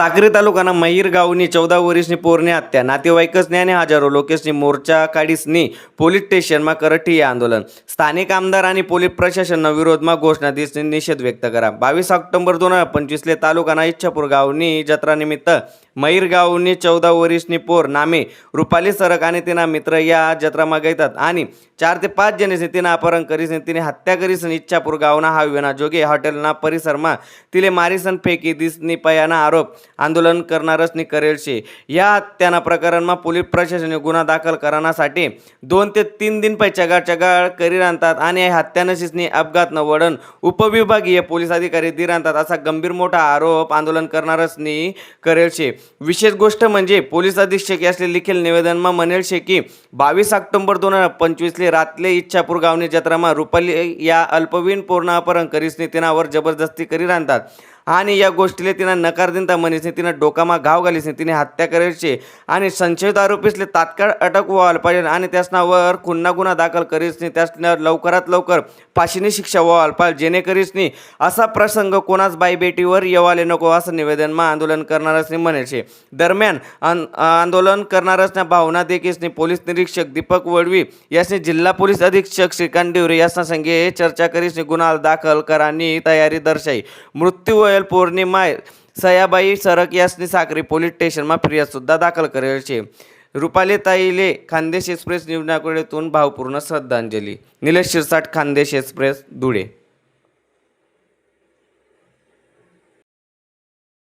साक्री तालुकाना महिर गावनी चौदा वर्षनी पोरणी हत्या नातेवाईकच ज्ञाने हजारो लोकेसनी मोर्चा काढीसनी पोलीस स्टेशनमा करठी आंदोलन. स्थानिक आमदार आणि पोलीस प्रशासनना विरोधमा घोषणा दिसनी निषेध व्यक्त करा. बावीस ऑक्टोबर दोन हजार पंचवीसले तालुकाना इच्छापूर गावनी जत्रानिमित्त महिर गावनी चौदा वर्षनी पोर नामे रुपाली सरक आणि तिना मित्र या जत्रामा घेतात आणि चार ते पाच जणीसनी तिना अपहरण करीसन तिने हत्या करीसन इच्छापूर गावना हा विना जोगे हॉटेलना परिसरमा तिले मारीसन फेकी दिसनी पयाना आरोप आंदोलन करणारसनी करेल शे. या हत्याना प्रकरणमा पोलीस प्रशासनाने गुन्हा दाखल करण्यासाठी दोन ते तीन दिन पै चगाळ चगाळ करी राहतात आणि या हत्यानशीसनी अपघात न वडण उपविभागीय पोलीस अधिकारी दि राहतात असा गंभीर मोठा आरोप आंदोलन करणारसनी करेल शे. विशेष गोष्ट म्हणजे पोलीस अधीक्षक यासले लिखेल निवेदनमा म्हणेल शे की बावीस ऑक्टोबर दोन हजार पंचवीसले रातले इच्छापूर गावनी जत्रामा रुपाली या अल्पवीन पूर्ण अपहरण करीसने तिनावर जबरदस्ती करी राहतात आणि या गोष्टीले तिनं नकार देता म्हणीसने तिनं डोकामा घाव घालीसने तिने हत्या करायची आणि संशयित आरोपीसले तात्काळ अटक व्हायला पाहिजे आणि त्यासनावर खुन्हा गुन्हा दाखल करीसने त्यासना लवकरात लवकर फाशीनी शिक्षा व्हायला पाहिजे जेणेकरीसनी असा प्रसंग कोणाच बाई बेटीवर येवाले नको असं निवेदनमा आंदोलन करणारच म्हणायचे. दरम्यान आंदोलन करणारच भावना देखीसने पोलीस निरीक्षक दीपक वडवी यासने जिल्हा पोलीस अधीक्षक श्रीकांत डिवरे यासना संघे चर्चा करीसने गुन्हा दाखल करानी तयारी दर्शाई. मृत्यू वयल पौर्णिमा सयाबाई सरक यासनी साक्री पोलीस स्टेशनमा फिर्याद दाखल करेल છે रुपाली ताईले खानदेश एक्सप्रेस न्यूजनाकडेतून भावपूर्ण श्रद्धांजली. निलेश शिरसाट खानदेश एक्सप्रेस धुळे.